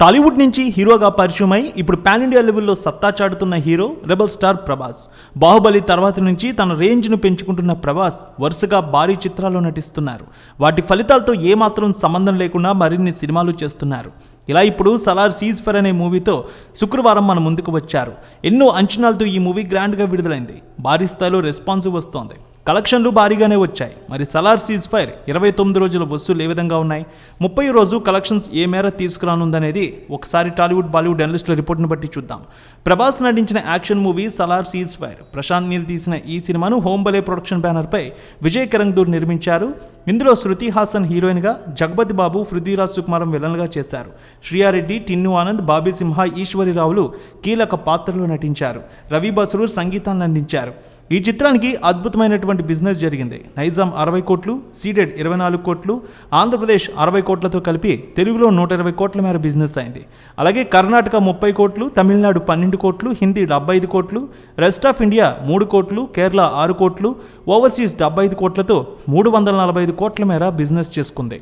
టాలీవుడ్ నుంచి హీరోగా పరిచయమై ఇప్పుడు పాన్ ఇండియా లెవెల్లో సత్తా చాటుతున్న hero rebel star Prabhas. Baahubali తర్వాత నుంచి తన రేంజ్ను పెంచుకుంటున్న ప్రభాస్ వరుసగా భారీ చిత్రాల్లో నటిస్తున్నారు. వాటి ఫలితాలతో ఏమాత్రం సంబంధం లేకుండా మరిన్ని సినిమాలు చేస్తున్నారు. ఇలా ఇప్పుడు సలార్ సీజ్ ఫర్ అనే మూవీతో శుక్రవారం మన ముందుకు వచ్చారు. ఎన్నో అంచనాలతో ఈ మూవీ గ్రాండ్గా విడుదలైంది. భారీ స్థాయిలో రెస్పాన్స్ వస్తోంది. కలెక్షన్లు భారీగానే వచ్చాయి. మరి సలార్ సీజ్ ఫైర్ ఇరవై తొమ్మిది రోజుల వసూలు ఏ విధంగా ఉన్నాయి? ముప్పై రోజు కలెక్షన్స్ ఏ మేర తీసుకురానుందనేది ఒకసారి టాలీవుడ్ బాలీవుడ్ అనలిస్టుల రిపోర్ట్ను బట్టి చూద్దాం. ప్రభాస్ నటించిన action movie Salaar ceasefire. Prashanth Neel తీసిన ఈ సినిమాను హోంబలే ప్రొడక్షన్ బ్యానర్పై విజయ్ కరంగదూర్ నిర్మించారు. ఇందులో శృతి హాసన్ హీరోయిన్గా జగపతి బాబు పృథ్వీరాజ్ సుకుమారం విలన్గా చేశారు. శ్రీయారెడ్డి టిన్ను ఆనంద్ బాబీ సింహ ఈశ్వరిరావులు కీలక పాత్రలో నటించారు. రవి బసురు సంగీతాన్ని అందించారు. ఈ చిత్రానికి అద్భుతమైనటువంటి బిజినెస్ జరిగింది. నైజాం అరవై కోట్లు సీడెడ్ ఇరవై నాలుగు కోట్లు ఆంధ్రప్రదేశ్ అరవై కోట్లతో కలిపి తెలుగులో నూట ఇరవై కోట్ల మేర బిజినెస్ అయింది. అలాగే కర్ణాటక ముప్పై కోట్లు తమిళనాడు పన్నెండు కోట్లు హిందీ డెబ్బై ఐదు కోట్లు రెస్ట్ ఆఫ్ ఇండియా మూడు కోట్లు కేరళ ఆరు కోట్లు ఓవర్సీస్ డెబ్బై ఐదు కోట్లతో మూడు వందల నలభై ఐదు కోట్ల మేర బిజినెస్ చేసుకుంది.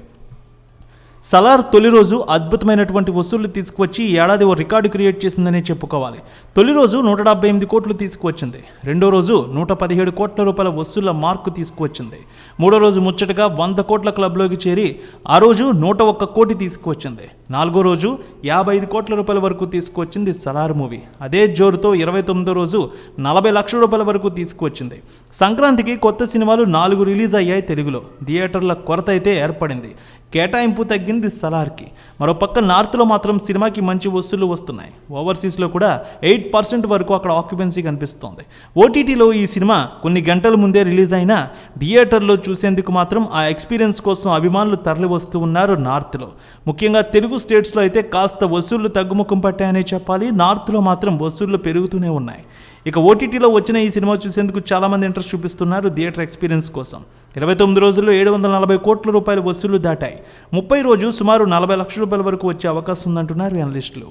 సలార్ తొలి రోజు అద్భుతమైనటువంటి వసూళ్ళు తీసుకువచ్చి ఏడాది ఓ రికార్డు క్రియేట్ చేసిందనే చెప్పుకోవాలి. తొలి రోజు నూట డెబ్బై ఎనిమిది కోట్లు తీసుకువచ్చింది. రెండో రోజు నూట పదిహేడు కోట్ల రూపాయల వసూళ్ళ మార్కు తీసుకువచ్చింది. మూడో రోజు ముచ్చటగా వంద కోట్ల క్లబ్లోకి చేరి ఆ రోజు నూట ఒక్క కోటి తీసుకువచ్చింది. నాలుగో రోజు యాభై ఐదు కోట్ల రూపాయల వరకు తీసుకువచ్చింది సలార్ మూవీ. అదే జోరుతో ఇరవై తొమ్మిదో రోజు నలభై లక్షల రూపాయల వరకు తీసుకువచ్చింది. సంక్రాంతికి కొత్త సినిమాలు నాలుగు రిలీజ్ అయ్యాయి తెలుగులో. థియేటర్ల కొరత అయితే ఏర్పడింది. కేటాయింపు తగ్గింది సలార్కి. మరోపక్క నార్త్లో మాత్రం సినిమాకి మంచి వసూళ్ళు వస్తున్నాయి. ఓవర్సీస్లో కూడా ఎయిట్ పర్సెంట్ వరకు అక్కడ ఆక్యుపెన్సీ కనిపిస్తోంది. ఓటీటీలో ఈ సినిమా కొన్ని గంటల ముందే రిలీజ్ అయినా థియేటర్లో చూసేందుకు మాత్రం ఆ ఎక్స్పీరియన్స్ కోసం అభిమానులు తరలివస్తూ ఉన్నారు నార్త్లో. ముఖ్యంగా తెలుగు స్టేట్స్లో అయితే కాస్త వసూళ్ళు తగ్గుముఖం పట్టాయనే చెప్పాలి. నార్త్లో మాత్రం వసూళ్ళు పెరుగుతూనే ఉన్నాయి. ఇక ఓటీటీలో వచ్చిన ఈ సినిమా చూసేందుకు చాలామంది ఇంట్రెస్ట్ చూపిస్తున్నారు థియేటర్ ఎక్స్పీరియన్స్ కోసం. ఇరవై తొమ్మిది రోజుల్లో ఏడు వందల నలభై కోట్ల రూపాయల వసూళ్ళు దాటాయి. ముప్పై రోజు సుమారు నలభై లక్షల రూపాయల వరకు వచ్చే అవకాశం ఉందంటున్నారు అనలిస్టులు